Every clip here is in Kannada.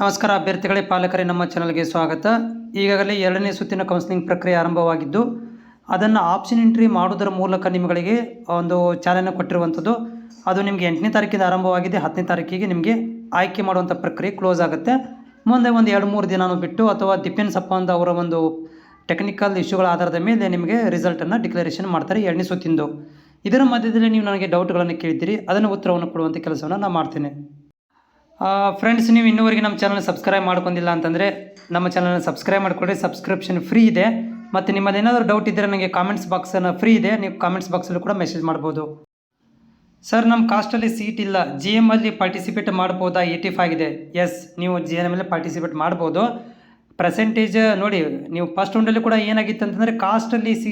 ನಮಸ್ಕಾರ ಅಭ್ಯರ್ಥಿಗಳೇ, ಪಾಲಕರೇ, ನಮ್ಮ ಚಾನಲ್ಗೆ ಸ್ವಾಗತ. ಈಗಾಗಲೇ ಎರಡನೇ ಸುತ್ತಿನ ಕೌನ್ಸಿಲಿಂಗ್ ಪ್ರಕ್ರಿಯೆ ಆರಂಭವಾಗಿದ್ದು, ಅದನ್ನು ಆಪ್ಷನ್ ಎಂಟ್ರಿ ಮಾಡೋದರ ಮೂಲಕ ನಿಮಗೆ ಒಂದು ಚಾಲನೆ ಕೊಟ್ಟಿರುವಂಥದ್ದು. ಅದು ನಿಮಗೆ ಎಂಟನೇ ತಾರೀಕಿಂದ ಆರಂಭವಾಗಿದೆ. ಹತ್ತನೇ ತಾರೀಕಿಗೆ ನಿಮಗೆ ಆಯ್ಕೆ ಮಾಡುವಂಥ ಪ್ರಕ್ರಿಯೆ ಕ್ಲೋಸ್ ಆಗುತ್ತೆ. ಮುಂದೆ ಒಂದು ಎರಡು ಮೂರು ದಿನಾನು ಬಿಟ್ಟು, ಅಥವಾ ಡಿಪೆಂಡ್ಸ್ ಅಪಾನ್ ಅವರ ಒಂದು ಟೆಕ್ನಿಕಲ್ ಇಶ್ಯೂಗಳ ಆಧಾರದ ಮೇಲೆ ನಿಮಗೆ ರಿಸಲ್ಟನ್ನು ಡಿಕ್ಲರೇಷನ್ ಮಾಡ್ತಾರೆ ಎರಡನೇ ಸುತ್ತಿಂದು. ಇದರ ಮಧ್ಯದಲ್ಲಿ ನೀವು ನನಗೆ ಡೌಟ್ಗಳನ್ನು ಕೇಳಿದ್ದೀರಿ. ಅದನ್ನು ಉತ್ತರವನ್ನು ಕೊಡುವಂಥ ಕೆಲಸವನ್ನು ನಾನು ಮಾಡ್ತೇನೆ. ಫ್ರೆಂಡ್ಸ್ ನೀವು ಇನ್ನೂವರೆಗೆ ನಮ್ಮ ಚಾನಲ್ ಸಬ್ಸ್ಕ್ರೈಬ್ ಮಾಡ್ಕೊಂಡಿಲ್ಲ ಅಂತಂದರೆ ನಮ್ಮ ಚಾನಲ್ನ ಸಬ್ಸ್ಕ್ರೈಬ್ ಮಾಡಿಕೊಡಿ ಸಬ್ಸ್ಕ್ರಿಪ್ಷನ್ ಫ್ರೀ ಇದೆ. ಮತ್ತು ನಿಮ್ಮದು ಏನಾದರೂ ಡೌಟ್ ಇದ್ದರೆ ನನಗೆ ಕಾಮೆಂಟ್ಸ್ ಬಾಕ್ಸನ್ನು ಫ್ರೀ ಇದೆ. ನೀವು ಕಾಮೆಂಟ್ಸ್ ಬಾಕ್ಸಲ್ಲೂ ಕೂಡ ಮೆಸೇಜ್ ಮಾಡ್ಬೋದು. ಸರ್ ನಮ್ಮ ಕಾಸ್ಟಲ್ಲಿ ಸೀಟ್ ಇಲ್ಲ. ಜಿ ಎಂ ಅಲ್ಲಿ ಪಾರ್ಟಿಸಿಪೇಟ್ ಮಾಡ್ಬೋದಾ? ಏಯ್ಟಿ ಫೈವ್ ಆಗಿದೆ. ಎಸ್ ನೀವು ಜಿ ಎಂ ಅಲ್ಲಿ ಪಾರ್ಟಿಸಿಪೇಟ್ ಮಾಡ್ಬೋದು. ಪರ್ಸೆಂಟೇಜ್ ನೋಡಿ, ನೀವು ಫಸ್ಟ್ ರೌಂಡಲ್ಲಿ ಕೂಡ ಏನಾಗಿತ್ತು ಅಂತಂದರೆ ಕಾಸ್ಟಲ್ಲಿ ಸಿ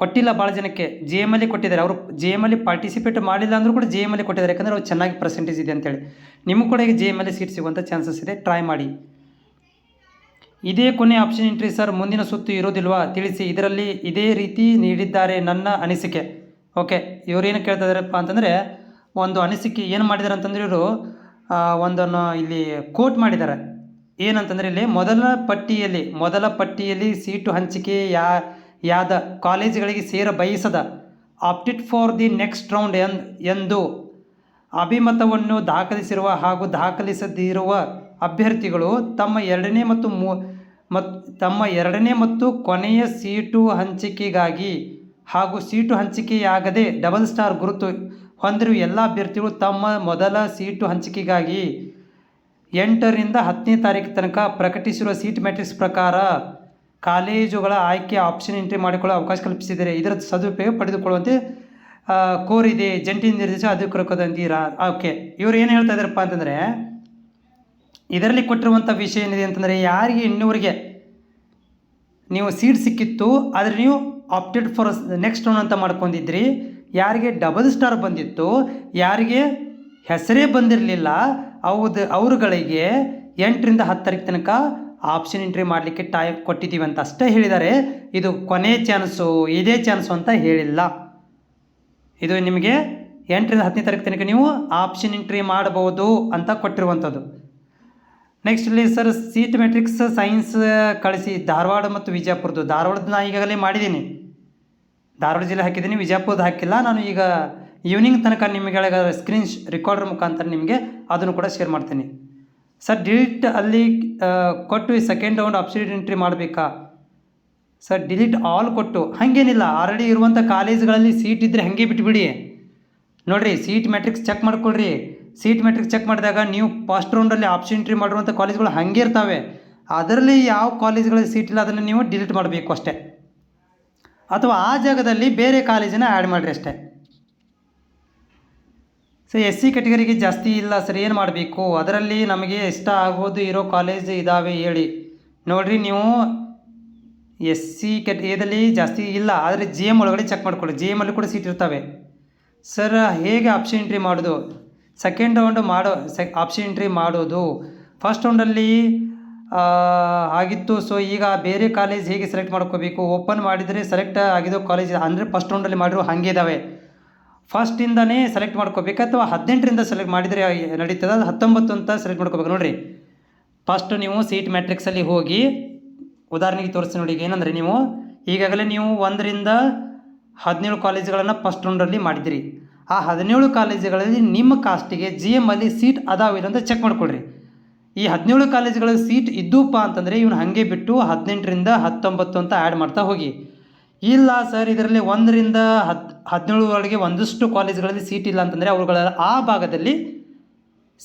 ಕೊಟ್ಟಿಲ್ಲ ಭಾಳ ಜನಕ್ಕೆ ಜೆ ಎಂ ಅಲ್ಲಿ ಕೊಟ್ಟಿದ್ದಾರೆ. ಅವರು ಜೆ ಎಂ ಅಲ್ಲಿ ಪಾರ್ಟಿಸಿಪೇಟ್ ಮಾಡಿಲ್ಲ ಅಂದರೂ ಕೂಡ ಜೆ ಎಂ ಅಲ್ಲಿ ಕೊಟ್ಟಿದ್ದಾರೆ. ಯಾಕಂದರೆ ಅವ್ರು ಚೆನ್ನಾಗಿ ಪರ್ಸೆಂಟೇಜ್ ಇದೆ ಅಂತೇಳಿ. ನಿಮಗೂ ಕೂಡ ಈಗ ಜಿ ಎಂ ಅಲ್ಲಿ ಸೀಟ್ ಸಿಗುವಂಥ ಚಾನ್ಸಸ್ ಇದೆ. ಟ್ರೈ ಮಾಡಿ. ಇದೇ ಕೊನೆ ಆಪ್ಷನ್ ಎಂಟ್ರಿ ಸರ್ ಮುಂದಿನ ಸುತ್ತು ಇರೋದಿಲ್ವಾ? ತಿಳಿಸಿ. ಇದರಲ್ಲಿ ಇದೇ ರೀತಿ ನೀಡಿದ್ದಾರೆ ನನ್ನ ಅನಿಸಿಕೆ. ಓಕೆ ಇವ್ರೇನು ಕೇಳ್ತಾ ಇದ್ದಾರಪ್ಪ ಅಂತಂದರೆ, ಒಂದು ಅನಿಸಿಕೆ ಏನು ಮಾಡಿದ್ದಾರೆ ಅಂತಂದರೆ ಇವರು ಒಂದನ್ನು ಇಲ್ಲಿ ಕೋಟ್ ಮಾಡಿದ್ದಾರೆ. ಏನಂತಂದರೆ ಇಲ್ಲಿ, ಮೊದಲ ಪಟ್ಟಿಯಲ್ಲಿ ಮೊದಲ ಪಟ್ಟಿಯಲ್ಲಿ ಸೀಟು ಹಂಚಿಕೆ ಯಾ ಯಾದ ಕಾಲೇಜುಗಳಿಗೆ ಸೇರ ಬಯಸದ opted for the next round N, ಎಂದು ಅಭಿಮತವನ್ನು ದಾಖಲಿಸಿರುವ ಹಾಗೂ ದಾಖಲಿಸದಿರುವ ಅಭ್ಯರ್ಥಿಗಳು ತಮ್ಮ ಎರಡನೇ ಮತ್ತು ಮೂ ಮತ್ತು ತಮ್ಮ ಎರಡನೇ ಮತ್ತು ಕೊನೆಯ ಸೀಟು ಹಂಚಿಕೆಗಾಗಿ ಹಾಗೂ ಸೀಟು ಹಂಚಿಕೆಯಾಗದೆ ಡಬಲ್ ಸ್ಟಾರ್ ಗುರುತು ಹೊಂದಿರುವ ಎಲ್ಲ ಅಭ್ಯರ್ಥಿಗಳು ತಮ್ಮ ಮೊದಲ ಸೀಟು ಹಂಚಿಕೆಗಾಗಿ ಎಂಟರಿಂದ ಹತ್ತನೇ ತಾರೀಕು ತನಕ ಪ್ರಕಟಿಸಿರುವ ಸೀಟ್ ಮ್ಯಾಟ್ರಿಕ್ಸ್ ಪ್ರಕಾರ ಕಾಲೇಜುಗಳ ಆಯ್ಕೆ ಆಪ್ಷನ್ ಎಂಟ್ರಿ ಮಾಡಿಕೊಳ್ಳೋ ಅವಕಾಶ ಕಲ್ಪಿಸಿದರೆ ಇದರ ಸದುಪಯೋಗ ಪಡೆದುಕೊಳ್ಳುವಂತೆ ಕೋರಿದೆ ಜಂಟಿ ನಿರ್ದೇಶ ಅಧಿಕೃತದಂತೀರಾ ಓಕೆ. ಇವ್ರು ಏನು ಹೇಳ್ತಾ ಇದ್ದಾರಪ್ಪ ಅಂತಂದರೆ, ಇದರಲ್ಲಿ ಕೊಟ್ಟಿರುವಂಥ ವಿಷಯ ಏನಿದೆ ಅಂತಂದರೆ ಯಾರಿಗೆ ಇನ್ನೂರಿಗೆ ನೀವು ಸೀಟ್ ಸಿಕ್ಕಿತ್ತು, ಆದರೆ ನೀವು ಆಪ್ಟೆಡ್ ಫಾರ್ ನೆಕ್ಸ್ಟ್ ರೌಂಡ್ ಅಂತ ಮಾಡ್ಕೊಂಡಿದ್ರಿ. ಯಾರಿಗೆ ಡಬಲ್ ಸ್ಟಾರ್ ಬಂದಿತ್ತು, ಯಾರಿಗೆ ಹೆಸರೇ ಬಂದಿರಲಿಲ್ಲ ಹೌದು ಅವರುಗಳಿಗೆ ಎಂಟರಿಂದ ಹತ್ತು ತಾರೀಕು ತನಕ ಆಪ್ಷನ್ ಎಂಟ್ರಿ ಮಾಡಲಿಕ್ಕೆ ಟೈಮ್ ಕೊಟ್ಟಿದ್ದೀವಿ ಅಂತ ಅಷ್ಟೇ ಹೇಳಿದ್ದಾರೆ. ಇದು ಕೊನೆ ಚಾನ್ಸು ಇದೇ ಚಾನ್ಸು ಅಂತ ಹೇಳಿಲ್ಲ. ಇದು ನಿಮಗೆ ಎಂಟರಿಂದ ಹತ್ತನೇ ತಾರೀಕು ತನಕ ನೀವು ಆಪ್ಷನ್ ಎಂಟ್ರಿ ಮಾಡಬಹುದು ಅಂತ ಕೊಟ್ಟಿರುವಂಥದ್ದು. ನೆಕ್ಸ್ಟ್ ಇಲ್ಲಿ ಸರ್ ಸೀಟ್ ಮೆಟ್ರಿಕ್ಸ್ ಸೈನ್ಸ್ ಕಳಿಸಿ. ಧಾರವಾಡ ಮತ್ತು ವಿಜಯಪುರದ್ದು. ಧಾರವಾಡದ ನಾನು ಈಗಾಗಲೇ ಮಾಡಿದ್ದೀನಿ. ಧಾರವಾಡ ಜಿಲ್ಲೆ ಹಾಕಿದ್ದೀನಿ ವಿಜಯಪುರದ ಹಾಕಿಲ್ಲ. ನಾನು ಈಗ ಈವ್ನಿಂಗ್ ತನಕ ನಿಮಗೆ ಸ್ಕ್ರೀನ್ ರೆಕಾರ್ಡರ್ ಮುಖಾಂತರ ನಿಮಗೆ ಅದನ್ನು ಕೂಡ ಶೇರ್ ಮಾಡ್ತೀನಿ. ಸರ್ ಡಿಲೀಟ್ ಅಲ್ಲಿ ಕೊಟ್ಟು ಸೆಕೆಂಡ್ ರೌಂಡ್ ಆಪ್ಷನ್ ಎಂಟ್ರಿ ಮಾಡಬೇಕಾ? ಸರ್ ಡಿಲೀಟ್ ಆಲ್ ಕೊಟ್ಟು. ಹಾಗೇನಿಲ್ಲ ಆಲ್ರೆಡಿ ಇರುವಂಥ ಕಾಲೇಜ್ಗಳಲ್ಲಿ ಸೀಟ್ ಇದ್ದರೆ ಹಾಗೆ ಬಿಟ್ಬಿಡಿ. ನೋಡಿರಿ ಸೀಟ್ ಮ್ಯಾಟ್ರಿಕ್ಸ್ ಚೆಕ್ ಮಾಡ್ಕೊಳ್ರಿ. ಸೀಟ್ ಮ್ಯಾಟ್ರಿಕ್ಸ್ ಚೆಕ್ ಮಾಡಿದಾಗ ನೀವು ಫಸ್ಟ್ ರೌಂಡಲ್ಲಿ ಆಪ್ಷನ್ ಎಂಟ್ರಿ ಮಾಡಿರುವಂಥ ಕಾಲೇಜ್ಗಳು ಹಾಗೆ ಇರ್ತವೆ. ಅದರಲ್ಲಿ ಯಾವ ಕಾಲೇಜ್ಗಳಲ್ಲಿ ಸೀಟ್ ಇಲ್ಲ, ಅದನ್ನು ನೀವು ಡಿಲೀಟ್ ಮಾಡಬೇಕು ಅಷ್ಟೇ. ಅಥವಾ ಆ ಜಾಗದಲ್ಲಿ ಬೇರೆ ಕಾಲೇಜನ್ನ ಆ್ಯಡ್ ಮಾಡಿರಿ ಅಷ್ಟೇ. ಸೊ ಎಸ್ ಸಿ ಕೆಟಗರಿಗೆ ಜಾಸ್ತಿ ಇಲ್ಲ ಸರ್, ಏನು ಮಾಡಬೇಕು? ಅದರಲ್ಲಿ ನಮಗೆ ಇಷ್ಟ ಆಗೋದು ಇರೋ ಕಾಲೇಜ್ ಇದ್ದಾವೆ ಹೇಳಿ. ನೋಡಿರಿ ನೀವು ಎಸ್ ಸಿ ಕೆಟ್ ಎದಲ್ಲಿ ಜಾಸ್ತಿ ಇಲ್ಲ, ಆದರೆ ಜಿ ಎಂ ಒಳಗಡೆ ಚೆಕ್ ಮಾಡ್ಕೊಳ್ಳಿ. ಜಿ ಎಮಲ್ಲಿ ಕೂಡ ಸೀಟ್ ಇರ್ತವೆ. ಸರ್ ಹೇಗೆ ಆಪ್ಷನ್ ಎಂಟ್ರಿ ಮಾಡೋದು? ಸೆಕೆಂಡ್ ರೌಂಡ್ ಮಾಡೋ ಸೆ ಆಪ್ಷನ್ ಎಂಟ್ರಿ ಮಾಡೋದು. ಫಸ್ಟ್ ರೌಂಡಲ್ಲಿ ಆಗಿತ್ತು. ಸೊ ಈಗ ಬೇರೆ ಕಾಲೇಜ್ ಹೇಗೆ ಸೆಲೆಕ್ಟ್ ಮಾಡ್ಕೋಬೇಕು? ಓಪನ್ ಮಾಡಿದರೆ ಸೆಲೆಕ್ಟ್ ಆಗಿರೋ ಕಾಲೇಜ್ ಅಂದರೆ ಫಸ್ಟ್ ರೌಂಡಲ್ಲಿ ಮಾಡಿರೋ ಹಾಗೆ ಇದ್ದಾವೆ ಫಸ್ಟಿಂದನೇ ಸೆಲೆಕ್ಟ್ ಮಾಡ್ಕೋಬೇಕು ಅಥವಾ ಹದಿನೆಂಟರಿಂದ ಸೆಲೆಕ್ಟ್ ಮಾಡಿದರೆ ನಡೀತದೆ. ಅದು ಹತ್ತೊಂಬತ್ತು ಅಂತ ಸೆಲೆಕ್ಟ್ ಮಾಡ್ಕೋಬೇಕು. ನೋಡಿರಿ. ಫಸ್ಟ್ ನೀವು ಸೀಟ್ ಮ್ಯಾಟ್ರಿಕ್ಸಲ್ಲಿ ಹೋಗಿ ಉದಾಹರಣೆಗೆ ತೋರಿಸಿ ನೋಡಿ ಈಗ ಏನಂದರೆ ನೀವು ಈಗಾಗಲೇ ನೀವು ಒಂದರಿಂದ ಹದಿನೇಳು ಕಾಲೇಜುಗಳನ್ನು ಫಸ್ಟ್ ರೌಂಡಲ್ಲಿ ಮಾಡಿದಿರಿ ಆ ಹದಿನೇಳು ಕಾಲೇಜುಗಳಲ್ಲಿ ನಿಮ್ಮ ಕಾಸ್ಟಿಗೆ ಜಿ ಎಮ್ಮಲ್ಲಿ ಸೀಟ್ ಅದಾವಿಲ್ಲ ಅಂತ ಚೆಕ್ ಮಾಡ್ಕೊಳ್ರಿ. ಈ ಹದಿನೇಳು ಕಾಲೇಜುಗಳಲ್ಲಿ ಸೀಟ್ ಇದ್ದೂಪ ಅಂತಂದರೆ ಇವನು ಹಾಗೆ ಬಿಟ್ಟು ಹದಿನೆಂಟರಿಂದ ಹತ್ತೊಂಬತ್ತು ಅಂತ ಆ್ಯಡ್ ಮಾಡ್ತಾ ಹೋಗಿ. ಇಲ್ಲ ಸರ್, ಇದರಲ್ಲಿ ಒಂದರಿಂದ ಹತ್ತು ಹದಿನೇಳುವರೆಗೆ ಒಂದಷ್ಟು ಕಾಲೇಜುಗಳಲ್ಲಿ ಸೀಟ್ ಇಲ್ಲ ಅಂತಂದರೆ ಅವುಗಳ ಆ ಭಾಗದಲ್ಲಿ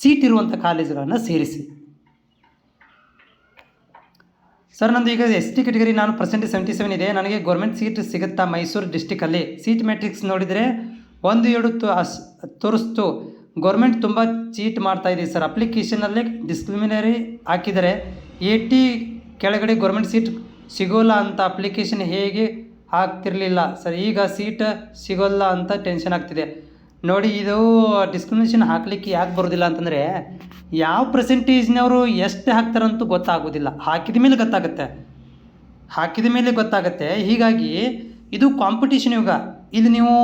ಸೀಟ್ ಇರುವಂಥ ಕಾಲೇಜುಗಳನ್ನು ಸೇರಿಸಿ. ಸರ್, ನಂದು ಈಗ ಎಸ್ ಟಿ ಕೆಟಗರಿ ನಾನು ಪರ್ಸೆಂಟ್ ಸೆವೆಂಟಿ ಸೆವೆನ್ ಇದೆ. ನನಗೆ ಗೌರ್ಮೆಂಟ್ ಸೀಟ್ ಸಿಗುತ್ತಾ ಮೈಸೂರು ಡಿಸ್ಟಿಕಲ್ಲಿ ಸೀಟ್ ಮ್ಯಾಟ್ರಿಕ್ಸ್ ನೋಡಿದರೆ ಒಂದು ಏಳು ಅಸ್, ತೋರಿಸ್ತು. ಗೌರ್ಮೆಂಟ್ ತುಂಬ ಚೀಟ್ ಮಾಡ್ತಾ ಇದೆ ಸರ್. ಅಪ್ಲಿಕೇಶನಲ್ಲೇ ಡಿಸ್ಕ್ರಿಮಿನರಿ ಹಾಕಿದರೆ ಟಿ ಕೆಳಗಡೆ ಗೌರ್ಮೆಂಟ್ ಸೀಟ್ ಸಿಗೋಲ್ಲ ಅಂತ ಅಪ್ಲಿಕೇಶನ್ ಹೇಗೆ ಹಾಕ್ತಿರ್ಲಿಲ್ಲ ಸರ್, ಈಗ ಸೀಟ್ ಸಿಗೋಲ್ಲ ಅಂತ ಟೆನ್ಷನ್ ಆಗ್ತಿದೆ. ನೋಡಿ, ಇದು ಡಿಸ್ಕ್ರಿಮಿನೇಷನ್ ಹಾಕಲಿಕ್ಕೆ ಯಾಕೆ ಬರೋದಿಲ್ಲ ಅಂತಂದರೆ, ಯಾವ ಪರ್ಸೆಂಟೇಜ್ನವರು ಎಷ್ಟು ಹಾಕ್ತಾರಂತೂ ಗೊತ್ತಾಗೋದಿಲ್ಲ. ಹಾಕಿದ ಮೇಲೆ ಗೊತ್ತಾಗುತ್ತೆ. ಹಾಕಿದ ಮೇಲೆ ಗೊತ್ತಾಗುತ್ತೆ. ಹೀಗಾಗಿ ಇದು ಕಾಂಪಿಟೇಷನ್ ಯುಗ. ಇಲ್ಲಿ ನೀವು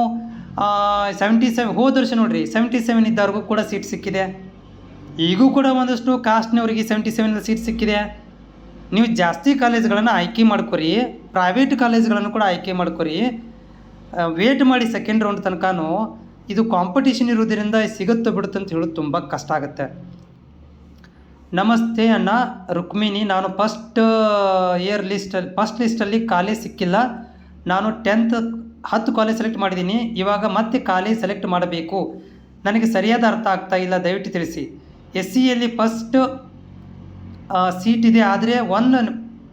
ಸೆವೆಂಟಿ ಸೆವೆನ್ ಹೋದ ವರ್ಷ ನೋಡಿರಿ ಸೆವೆಂಟಿ ಸೆವೆನ್ ಇದ್ದವ್ರಿಗೂ ಕೂಡ ಸೀಟ್ ಸಿಕ್ಕಿದೆ. ಈಗೂ ಕೂಡ ಒಂದಷ್ಟು ಕಾಸ್ಟ್ನವರಿಗೆ ಸೆವೆಂಟಿ ಸೆವೆನ್ ಸೀಟ್ ಸಿಕ್ಕಿದೆ. ನೀವು ಜಾಸ್ತಿ ಕಾಲೇಜ್ಗಳನ್ನು ಆಯ್ಕೆ ಮಾಡ್ಕೊರಿ. ಪ್ರೈವೇಟ್ ಕಾಲೇಜ್ಗಳನ್ನು ಕೂಡ ಆಯ್ಕೆ ಮಾಡ್ಕೊರಿ. ವೇಟ್ ಮಾಡಿ ಸೆಕೆಂಡ್ ರೌಂಡ್ ತನಕನೂ ಇದು ಕಾಂಪಿಟೇಷನ್ ಇರೋದ್ರಿಂದ ಸಿಗುತ್ತೋ ಬಿಡುತ್ತೆ ಅಂತ ಹೇಳೋದು ತುಂಬ ಕಷ್ಟ ಆಗುತ್ತೆ. ನಮಸ್ತೆ ಅಣ್ಣ, ರುಕ್ಮಿಣಿ, ನಾನು ಫಸ್ಟ್ ಇಯರ್ ಲಿಸ್ಟಲ್ಲಿ ಫಸ್ಟ್ ಲಿಸ್ಟಲ್ಲಿ ಕಾಲೇಜ್ ಸಿಕ್ಕಿಲ್ಲ. ನಾನು ಟೆಂತ್ ಹತ್ತು ಕಾಲೇಜ್ ಸೆಲೆಕ್ಟ್ ಮಾಡಿದ್ದೀನಿ. ಇವಾಗ ಮತ್ತೆ ಕಾಲೇಜ್ ಸೆಲೆಕ್ಟ್ ಮಾಡಬೇಕು. ನನಗೆ ಸರಿಯಾದ ಅರ್ಥ ಆಗ್ತಾ ಇಲ್ಲ, ದಯವಿಟ್ಟು ತಿಳಿಸಿ. ಎಸ್ ಸಿಯಲ್ಲಿ ಫಸ್ಟ್ ಸೀಟ್ ಇದೆ. ಆದರೆ ಒನ್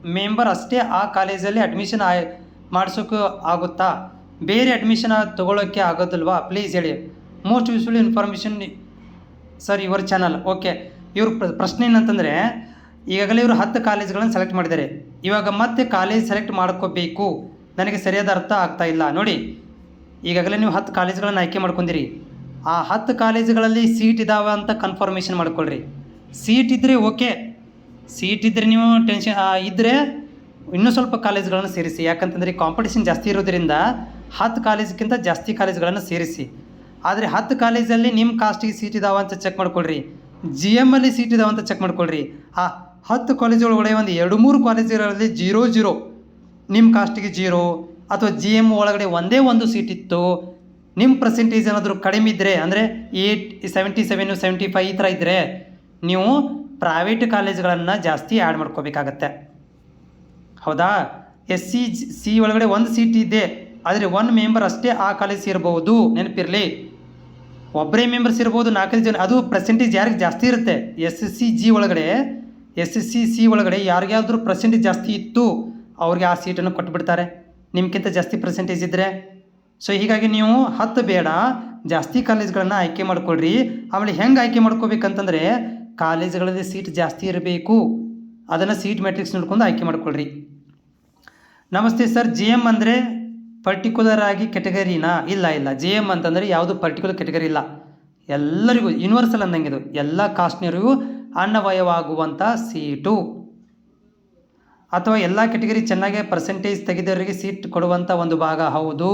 ಮೆಂಬರ್ ಅಷ್ಟೇ ಆ ಕಾಲೇಜಲ್ಲಿ ಅಡ್ಮಿಷನ್ ಆಯ್ ಮಾಡಿಸೋಕೆ ಆಗುತ್ತಾ? ಬೇರೆ ಅಡ್ಮಿಷನ್ ತೊಗೊಳೋಕ್ಕೆ ಆಗೋದಿಲ್ವಾ? ಪ್ಲೀಸ್ ಹೇಳಿ. Most useful information sir your channel okay ಇವ್ರ ಪ್ರ- ಪ್ರಶ್ನೆ ಏನಂತಂದರೆ, ಈಗಾಗಲೇ ಇವರು ಹತ್ತು ಕಾಲೇಜ್ಗಳನ್ನು ಸೆಲೆಕ್ಟ್ ಮಾಡಿದ್ದಾರೆ. ಇವಾಗ ಮತ್ತೆ ಕಾಲೇಜ್ ಸೆಲೆಕ್ಟ್ ಮಾಡ್ಕೋಬೇಕು. ನನಗೆ ಸರಿಯಾದ ಅರ್ಥ ಆಗ್ತಾ ಇಲ್ಲ. ನೋಡಿ, ಈಗಾಗಲೇ ನೀವು ಹತ್ತು ಕಾಲೇಜ್ಗಳನ್ನು ಆಯ್ಕೆ ಮಾಡ್ಕೊಂಡಿರಿ. ಆ ಹತ್ತು ಕಾಲೇಜುಗಳಲ್ಲಿ ಸೀಟ್ ಇದ್ದಾವೆ ಅಂತ ಕನ್ಫರ್ಮೇಷನ್ ಮಾಡ್ಕೊಳ್ರಿ. ಸೀಟ್ ಇದ್ದರೆ ಓಕೆ ಸೀಟ್ ಇದ್ದರೆ ನೀವು ಟೆನ್ಷನ್ ಇದ್ದರೆ ಇನ್ನೂ ಸ್ವಲ್ಪ ಕಾಲೇಜ್ಗಳನ್ನು ಸೇರಿಸಿ. ಯಾಕಂತಂದರೆ ಕಾಂಪಿಟೇಷನ್ ಜಾಸ್ತಿ ಇರೋದ್ರಿಂದ ಹತ್ತು ಕಾಲೇಜ್ಗಿಂತ ಜಾಸ್ತಿ ಕಾಲೇಜ್ಗಳನ್ನು ಸೇರಿಸಿ. ಆದರೆ ಹತ್ತು ಕಾಲೇಜಲ್ಲಿ ನಿಮ್ಮ ಕಾಸ್ಟಿಗೆ ಸೀಟ್ ಇದಾವ ಅಂತ ಚೆಕ್ ಮಾಡ್ಕೊಳ್ರಿ. ಜಿ ಎಮ್ಮಲ್ಲಿ ಸೀಟ್ ಇದಾವ ಅಂತ ಚೆಕ್ ಮಾಡ್ಕೊಳ್ರಿ. ಆ ಹತ್ತು ಕಾಲೇಜ್ ಒಳಗಡೆ ಒಂದು ಎರಡು ಮೂರು ಕಾಲೇಜುಗಳಲ್ಲಿ ಜೀರೋ ಜೀರೋ ನಿಮ್ಮ ಕಾಸ್ಟಿಗೆ ಜೀರೋ ಅಥವಾ ಜಿ ಎಂ ಒಳಗಡೆ ಒಂದೇ ಒಂದು ಸೀಟ್ ಇತ್ತು. ನಿಮ್ಮ ಪರ್ಸೆಂಟೇಜ್ ಏನಾದರೂ ಕಡಿಮೆ ಇದ್ದರೆ ಅಂದರೆ eight seventy seven seventy five ಈ ಥರ ಇದ್ದರೆ ನೀವು ಪ್ರೈವೇಟ್ ಕಾಲೇಜ್ಗಳನ್ನು ಜಾಸ್ತಿ ಆ್ಯಡ್ ಮಾಡ್ಕೋಬೇಕಾಗತ್ತೆ. ಹೌದಾ? ಎಸ್ ಸಿ ಸಿ ಒಳಗಡೆ ಒಂದು ಸೀಟ್ ಇದೆ, ಆದರೆ ಒನ್ ಮೆಂಬರ್ ಅಷ್ಟೇ ಆ ಕಾಲೇಜ್ ಸೇರ್ಬೋದು. ನೆನಪಿರಲಿ? ಒಬ್ಬರೇ ಮೆಂಬರ್ಸ್ ಇರ್ಬೋದು, ನಾಲ್ಕೈದು ಜನ, ಅದು ಪರ್ಸೆಂಟೇಜ್ ಯಾರಿಗೆ ಜಾಸ್ತಿ ಇರುತ್ತೆ? ಎಸ್ ಎಸ್ ಸಿ ಜಿ ಒಳಗಡೆ ಎಸ್ ಎಸ್ ಸಿ ಸಿ ಒಳಗಡೆ ಯಾರಿಗಾದ್ರೂ ಪರ್ಸೆಂಟೇಜ್ ಜಾಸ್ತಿ ಇತ್ತು, ಅವ್ರಿಗೆ ಆ ಸೀಟನ್ನು ಕೊಟ್ಬಿಡ್ತಾರೆ. ನಿಮ್ಗಿಂತ ಜಾಸ್ತಿ ಪರ್ಸೆಂಟೇಜ್ ಇದ್ದರೆ ಸೊ ಹೀಗಾಗಿ ನೀವು ಹತ್ತು ಬೇಡ, ಜಾಸ್ತಿ ಕಾಲೇಜ್ಗಳನ್ನು ಆಯ್ಕೆ ಮಾಡ್ಕೊಳ್ರಿ. ಆಮೇಲೆ ಹೆಂಗೆ ಆಯ್ಕೆ ಮಾಡ್ಕೋಬೇಕಂತಂದರೆ ಕಾಲೇಜ್ಗಳಲ್ಲಿ ಸೀಟ್ ಜಾಸ್ತಿ ಇರಬೇಕು. ಅದನ್ನು ಸೀಟ್ ಮ್ಯಾಟ್ರಿಕ್ಸ್ ನೋಡ್ಕೊಂಡು ಆಯ್ಕೆ ಮಾಡ್ಕೊಳ್ರಿ. ನಮಸ್ತೆ ಸರ್ ಜಿ ಎಂ ಅಂದರೆ ಪರ್ಟಿಕ್ಯುಲರ್ ಆಗಿ ಕೆಟಗರಿನಾ ಇಲ್ಲ ಇಲ್ಲ. ಜಿ ಎಂ ಅಂತಂದರೆ ಯಾವುದು ಪರ್ಟಿಕ್ಯುಲರ್ ಕೆಟಗರಿ ಇಲ್ಲ. ಎಲ್ಲರಿಗೂ ಯೂನಿವರ್ಸಲ್ ಅಂದಂಗೆ ಇದು. ಎಲ್ಲ ಕಾಸ್ಟ್ನರಿಗೂ ಅನ್ನವಯವಾಗುವಂಥ ಸೀಟು. ಅಥವಾ ಎಲ್ಲ ಕೆಟಗರಿ ಚೆನ್ನಾಗಿ ಪರ್ಸೆಂಟೇಜ್ ತೆಗೆದವರಿಗೆ ಸೀಟ್ ಕೊಡುವಂಥ ಒಂದು ಭಾಗ. ಹೌದು.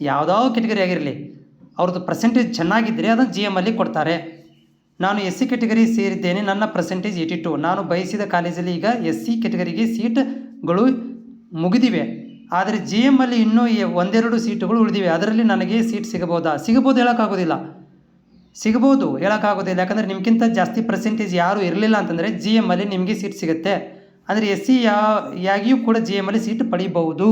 ಯಾವುದೋ ಕೆಟಗರಿ ಆಗಿರಲಿ. ಅವ್ರದ್ದು ಪರ್ಸೆಂಟೇಜ್ ಚೆನ್ನಾಗಿದ್ದರೆ ಅದನ್ನು ಜಿ ಎಂ ಅಲ್ಲಿ ಕೊಡ್ತಾರೆ. ನಾನು ಎಸ್ ಸಿ ಕೆಟಗರಿ ಸೇರಿದ್ದೇನೆ, ನನ್ನ ಪರ್ಸೆಂಟೇಜ್ ಏಯ್ಟಿ ಟು ನಾನು ಬಯಸಿದ ಕಾಲೇಜಲ್ಲಿ ಈಗ ಎಸ್ ಸಿ ಕೆಟಗರಿಗೆ ಸೀಟ್ಗಳು ಮುಗಿದಿವೆ. ಆದರೆ ಜಿ ಎಮ್ಮಲ್ಲಿ ಇನ್ನೂ ಒಂದೆರಡು ಸೀಟುಗಳು ಉಳಿದಿವೆ. ಅದರಲ್ಲಿ ನನಗೆ ಸೀಟ್ ಸಿಗಬಹುದಾ? ಸಿಗಬಹುದು ಹೇಳೋಕ್ಕಾಗೋದಿಲ್ಲ. ಸಿಗಬಹುದು ಹೇಳೋಕ್ಕಾಗೋದಿಲ್ಲ. ಯಾಕಂದರೆ ನಿಮಗಿಂತ ಜಾಸ್ತಿ ಪರ್ಸೆಂಟೇಜ್ ಯಾರು ಇರಲಿಲ್ಲ ಅಂತಂದರೆ ಜಿ ಎಮ್ಮಲ್ಲಿ ನಿಮಗೆ ಸೀಟ್ ಸಿಗುತ್ತೆ. ಅಂದರೆ ಎಸ್ ಸಿ ಯಾ, ಯಾಗಿಯೂ ಕೂಡ ಜಿ ಎಮ್ಮಲ್ಲಿ ಸೀಟ್ ಪಡಿಬಹುದು.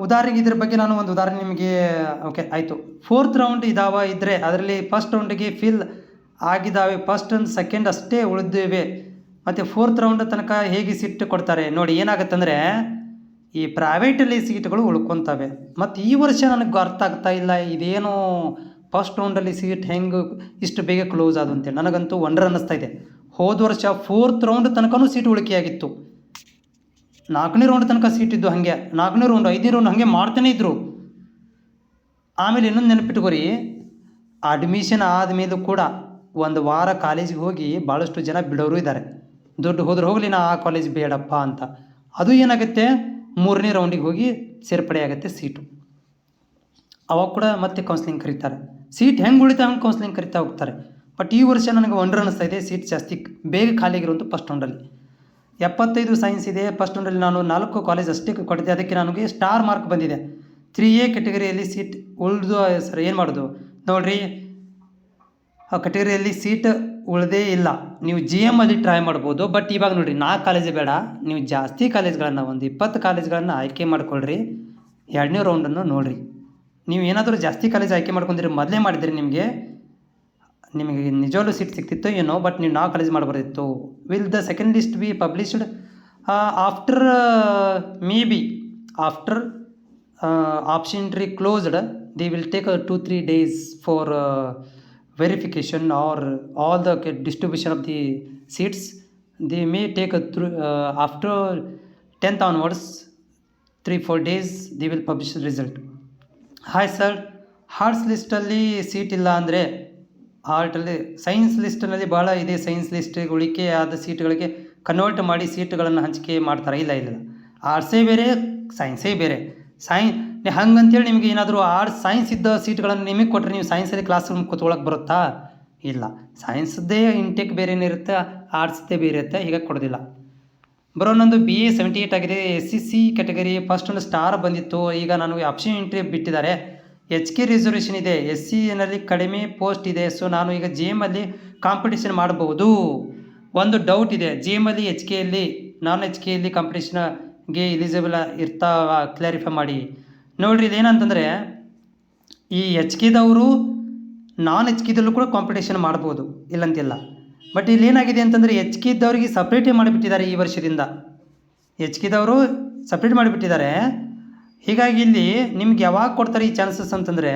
ಉದಾಹರಣೆಗೆ ಇದ್ರ ಬಗ್ಗೆ ನಾನು ಒಂದು ಉದಾಹರಣೆ ನಿಮಗೆ, ಓಕೆ, ಆಯಿತು. ಫೋರ್ತ್ ರೌಂಡ್ ಇದಾವ ಇದ್ದರೆ ಅದರಲ್ಲಿ ಫಸ್ಟ್ ರೌಂಡಿಗೆ ಫಿಲ್ ಆಗಿದ್ದಾವೆ ಫಸ್ಟ್ ಅಂಡ್ ಸೆಕೆಂಡ್ ಅಷ್ಟೇ ಉಳಿದಿವೆ. ಮತ್ತು ಫೋರ್ತ್ ರೌಂಡ್ ತನಕ ಹೇಗೆ ಸೀಟ್ ಕೊಡ್ತಾರೆ? ನೋಡಿ, ಏನಾಗುತ್ತಂದರೆ, ಈ ಪ್ರೈವೇಟಲ್ಲಿ ಸೀಟ್ಗಳು ಉಳ್ಕೊತವೆ. ಮತ್ತು ಈ ವರ್ಷ ನನಗೆ ಅರ್ಥ ಆಗ್ತಾ ಇಲ್ಲ, ಇದೇನು ಫಸ್ಟ್ ರೌಂಡಲ್ಲಿ ಸೀಟ್ ಹೆಂಗೆ ಇಷ್ಟು ಬೇಗ ಕ್ಲೋಸ್ ಆದ ಅಂತೇಳಿ. ನನಗಂತೂ ವಂಡರ್ ಅನ್ನಿಸ್ತಾ ಇದೆ. ಹೋದ ವರ್ಷ ಫೋರ್ತ್ ರೌಂಡ್ ತನಕನೂ ಸೀಟ್ ಉಳಿಕೆಯಾಗಿತ್ತು. ನಾಲ್ಕನೇ ರೌಂಡ್ ತನಕ ಸೀಟ್ ಇದ್ದು ಹಾಗೆ, ನಾಲ್ಕನೇ ರೌಂಡ್ ಐದನೇ ರೌಂಡ್ ಹಾಗೆ ಮಾಡ್ತಾನೆ ಇದ್ದರು ಆಮೇಲೆ ಇನ್ನೊಂದು ನೆನಪಿಟ್ಕೋರಿ ಅಡ್ಮಿಷನ್ ಆದಮೇಲೂ ಕೂಡ ಒಂದು ವಾರ ಕಾಲೇಜಿಗೆ ಹೋಗಿ ಭಾಳಷ್ಟು ಜನ ಬಿಡೋರು ಇದ್ದಾರೆ ದುಡ್ಡು ಹೋದ್ರೆ ಹೋಗಲಿ ನಾ ಆ ಕಾಲೇಜ್ ಬೇಡಪ್ಪ ಅಂತ. ಅದು ಏನಾಗುತ್ತೆ? ಮೂರನೇ ರೌಂಡಿಗೆ ಹೋಗಿ ಸೇರ್ಪಡೆ ಆಗುತ್ತೆ ಸೀಟು ಅವಾಗ ಕೂಡ ಮತ್ತೆ ಕೌನ್ಸಿಲಿಂಗ್ ಕರೀತಾರೆ. ಸೀಟ್ ಹೆಂಗೆ ಉಳಿತಾ ಹಂಗೆ ಕೌನ್ಸಿಲಿಂಗ್ ಕರಿತಾ ಹೋಗ್ತಾರೆ. ಬಟ್ ಈ ವರ್ಷ ನನಗೆ ವಂಡರ್ ಅನ್ನಿಸ್ತಾ ಇದೆ ಸೀಟ್ ಜಾಸ್ತಿ ಬೇಗ ಖಾಲಿಯಾಗಿರುವಂಥ ಫಸ್ಟ್ ರೌಂಡಲ್ಲಿ ಎಪ್ಪತ್ತೈದು ಸೈನ್ಸ್ ಇದೆ. ಫಸ್ಟ್ ಸ್ಟ್ಯಾಂಡರ್ಡಲ್ಲಿ ನಾನು ನಾಲ್ಕು ಕಾಲೇಜ್ ಅಷ್ಟೇ ಕೊಟ್ಟಿದ್ದೆ. ಅದಕ್ಕೆ ನನಗೆ ಸ್ಟಾರ್ ಮಾರ್ಕ್ ಬಂದಿದೆ. ತ್ರೀ ಎ ಕೆಟಗರಿಯಲ್ಲಿ ಸೀಟ್ ಉಳಿದು ಸರ್ ಏನು ಮಾಡೋದು? ನೋಡಿರಿ, ಆ ಕೆಟಗರಿಯಲ್ಲಿ ಸೀಟ್ ಉಳದೇ ಇಲ್ಲ. ನೀವು ಜಿ ಎಂ ಅಲ್ಲಿ ಟ್ರೈ ಮಾಡ್ಬೋದು. ಬಟ್ ಇವಾಗ ನೋಡಿರಿ ನಾಲ್ಕು ಕಾಲೇಜ್ ಬೇಡ. ನೀವು ಜಾಸ್ತಿ ಕಾಲೇಜ್ಗಳನ್ನು ಒಂದು ಇಪ್ಪತ್ತು ಕಾಲೇಜ್ಗಳನ್ನು ಆಯ್ಕೆ ಮಾಡ್ಕೊಳ್ರಿ. ಎರಡನೇ ರೌಂಡನ್ನು ನೋಡಿರಿ. ನೀವು ಏನಾದರೂ ಜಾಸ್ತಿ ಕಾಲೇಜ್ ಆಯ್ಕೆ ಮಾಡ್ಕೊಂಡಿರಿ, ಮೊದಲೇ ಮಾಡಿದ್ರಿ ನಿಮಗೆ. ನಿಮಗೆ ನಿಜವಾಗ್ಲೂ ಸೀಟ್ ಸಿಕ್ತಿತ್ತು ಏನೋ ಬಟ್ ನೀವು ನಾವು college ಮಾಡಬಾರ್ದಿತ್ತು. Will the second list be published after may be after option entry closed they will take two three days for verification or all the distribution of the seats they may take through after tenth onwards three four days the will publish result hi sir hearts ಲಿಸ್ಟಲ್ಲಿ seat ಇಲ್ಲ ಅಂದರೆ ಹಾರ್ಟಲ್ಲಿ ಸೈನ್ಸ್ ಲಿಸ್ಟ್ನಲ್ಲಿ ಭಾಳ ಇದೆ ಸೈನ್ಸ್ ಲಿಸ್ಟ್ ಉಳಿಕೆ ಆದ ಸೀಟ್ಗಳಿಗೆ ಕನ್ವರ್ಟ್ ಮಾಡಿ ಸೀಟ್ಗಳನ್ನು ಹಂಚಿಕೆ ಮಾಡ್ತಾರೆ. ಇಲ್ಲ ಇಲ್ಲ ಆರ್ಟ್ಸೇ ಬೇರೆ, ಸೈನ್ಸೇ ಬೇರೆ. ಸೈನ್ ಹಂಗಂತೇಳಿ ನಿಮಗೆ ಏನಾದರೂ ಆರ್ಟ್ಸ್ ಸೈನ್ಸ್ ಇದ್ದ ಸೀಟ್ಗಳನ್ನು ನಿಮಗೆ ಕೊಟ್ಟರೆ ನೀವು ಸೈನ್ಸಲ್ಲಿ ಕ್ಲಾಸ್ ರೂಮ್ ಕೂತ್ಕೊಳ್ಳೋಕೆ ಬರುತ್ತಾ? ಇಲ್ಲ. ಸೈನ್ಸ್ದೇ ಇಂಟೆಕ್ ಬೇರೆನೇ ಇರುತ್ತೆ, ಆರ್ಟ್ಸ್ದೇ ಬೇರೆ ಇರುತ್ತೆ ಈಗ ಕೊಡೋದಿಲ್ಲ. ಬರೋ, ನಂದು ಬಿ ಎ ಸೆವೆಂಟಿ ಏಯ್ಟ್ ಆಗಿದೆ. S C C category first ಒಂದು ಸ್ಟಾರ್ ಬಂದಿತ್ತು. ಈಗ ನನಗೆ ಆಪ್ಷನ್ ಇಂಟ್ರಿ ಬಿಟ್ಟಿದ್ದಾರೆ. ಎಚ್ ಕೆ ರಿಸರ್ವೇಷನ್ ಇದೆ ಎಸ್ ಸಿನಲ್ಲಿ ಕಡಿಮೆ ಪೋಸ್ಟ್ ಇದೆ. ಸೊ ನಾನು ಈಗ ಜಿ ಎಮಲ್ಲಿ ಕಾಂಪಿಟೇಷನ್ ಮಾಡಬಹುದು. ಒಂದು ಡೌಟ್ ಇದೆ. ಜಿ ಎಮಲ್ಲಿ ಎಚ್ ಕೆಯಲ್ಲಿ ನಾನ್ ಎಚ್ ಕೆಯಲ್ಲಿ ಕಾಂಪಿಟೇಷನ್ಗೆ ಎಲಿಜಿಬಲ್ ಇರ್ತಾವ ಕ್ಲಾರಿಫೈ ಮಾಡಿ. ನೋಡ್ರಿ ಇದೇನಂತಂದರೆ ಈ ಎಚ್ ಕೆದವರು ನಾನ್ ಎಚ್ ಕೆದಲ್ಲೂ ಕೂಡ ಕಾಂಪಿಟೇಷನ್ ಮಾಡ್ಬೋದು ಇಲ್ಲಂತಿಲ್ಲ. ಬಟ್ ಇಲ್ಲಿ ಏನಾಗಿದೆ ಅಂತಂದರೆ ಎಚ್ ಕೆ ಸಪ್ರೇಟೇ ಮಾಡಿಬಿಟ್ಟಿದ್ದಾರೆ ಈ ವರ್ಷದಿಂದ. ಎಚ್ ಕೆದವರು ಸಪ್ರೇಟ್ ಮಾಡಿಬಿಟ್ಟಿದ್ದಾರೆ. ಹೀಗಾಗಿ ಇಲ್ಲಿ ನಿಮ್ಗೆ ಯಾವಾಗ ಕೊಡ್ತಾರೆ ಈ ಚಾನ್ಸಸ್ ಅಂತಂದರೆ,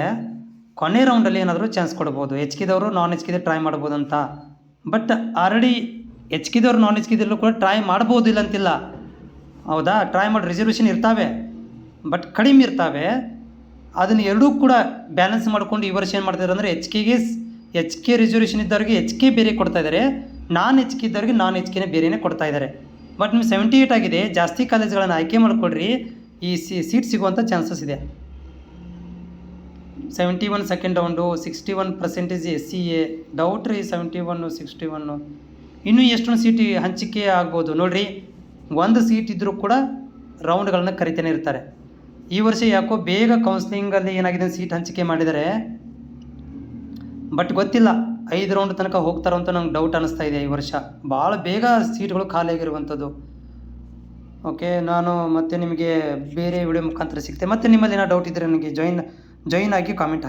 ಕೊನೆ ರೌಂಡಲ್ಲಿ ಏನಾದರೂ ಚಾನ್ಸ್ ಕೊಡ್ಬೋದು. ಎಚ್ ಕೆದವರು ನಾನ್ ಎಚ್ ಕೆದೆ ಟ್ರೈ ಮಾಡ್ಬೋದು ಅಂತ ಬಟ್ ಆಲ್ರೆಡಿ ಎಚ್ ಕೆದವರು ನಾನ್ ಎಚ್ ಕೆದಲ್ಲೂ ಕೂಡ ಟ್ರೈ ಮಾಡ್ಬೋದಿಲ್ಲ ಅಂತಿಲ್ಲ. ಹೌದಾ? ಟ್ರೈ ಮಾಡಿ ರಿಸರ್ವೇಷನ್ ಇರ್ತಾವೆ. ಬಟ್ ಕಡಿಮೆ ಇರ್ತಾವೆ. ಅದನ್ನು ಎರಡೂ ಕೂಡ ಬ್ಯಾಲೆನ್ಸ್ ಮಾಡ್ಕೊಂಡು ಈ ವರ್ಷ ಏನು ಮಾಡ್ತಿದ್ದಾರೆ ಅಂದರೆ ಎಚ್ ಕೆಗೆ ಎಚ್ ಕೆ ರಿಸರ್ವೇಷನ್ ಇದ್ದವ್ರಿಗೆ ಎಚ್ ಕೆ ಬೇರೆ ಕೊಡ್ತಾ ಇದ್ದಾರೆ ನಾನ್ ಎಚ್ ಕೆ ಇದ್ದವ್ರಿಗೆ ನಾನ್ ಎಚ್ ಕೆನೇ ಬೇರೆನೇ ಕೊಡ್ತಾ ಇದ್ದಾರೆ ಬಟ್ ನಿಮ್ಗೆ ಸೆವೆಂಟಿ ಏಯ್ಟ್ ಆಗಿದೆ. ಜಾಸ್ತಿ ಕಾಲೇಜ್ಗಳನ್ನು ಆಯ್ಕೆ ಮಾಡಿಕೊಡ್ರಿ ಈ ಸಿ ಸೀಟ್ ಸಿಗುವಂಥ ಚಾನ್ಸಸ್ ಇದೆ. Seventy one second round sixty one percentage S C A doubt ರೀ ಸೆವೆಂಟಿ ಒನ್ನು ಸಿಕ್ಸ್ಟಿ ಒನ್ನು ಇನ್ನೂ ಎಷ್ಟೊಂದು ಸೀಟ್ ಹಂಚಿಕೆ ಆಗ್ಬೋದು ನೋಡಿರಿ. ಒಂದು ಸೀಟ್ ಇದ್ದರೂ ಕೂಡ ರೌಂಡ್ಗಳನ್ನ ಕರಿತಾನೆ ಇರ್ತಾರೆ. ಈ ವರ್ಷ ಯಾಕೋ ಬೇಗ ಕೌನ್ಸಿಲಿಂಗಲ್ಲಿ ಏನಾಗಿದೆ ಸೀಟ್ ಹಂಚಿಕೆ ಮಾಡಿದರೆ ಬಟ್ ಗೊತ್ತಿಲ್ಲ. ಐದು ರೌಂಡ್ ತನಕ ಹೋಗ್ತಾರೋ ಅಂತ ನಂಗೆ ಡೌಟ್ ಅನ್ನಿಸ್ತಾ ಇದೆ ಈ ವರ್ಷ. ಭಾಳ ಬೇಗ ಸೀಟ್ಗಳು ಖಾಲಿಯಾಗಿರುವಂಥದ್ದು ಓಕೆ ನಾನು ಮತ್ತೆ ನಿಮಗೆ ಬೇರೆ ವಿಡಿಯೋ ಮುಖಾಂತರ ಸಿಗ್ತೆ. ಮತ್ತೆ ನಿಮ್ಮಲ್ಲಿ ಏನೋ ಡೌಟ್ ಇದ್ದರೆ ನನಗೆ ಜಾಯಿನ್ ಜಾಯಿನ್ ಆಗಿ ಕಾಮೆಂಟ್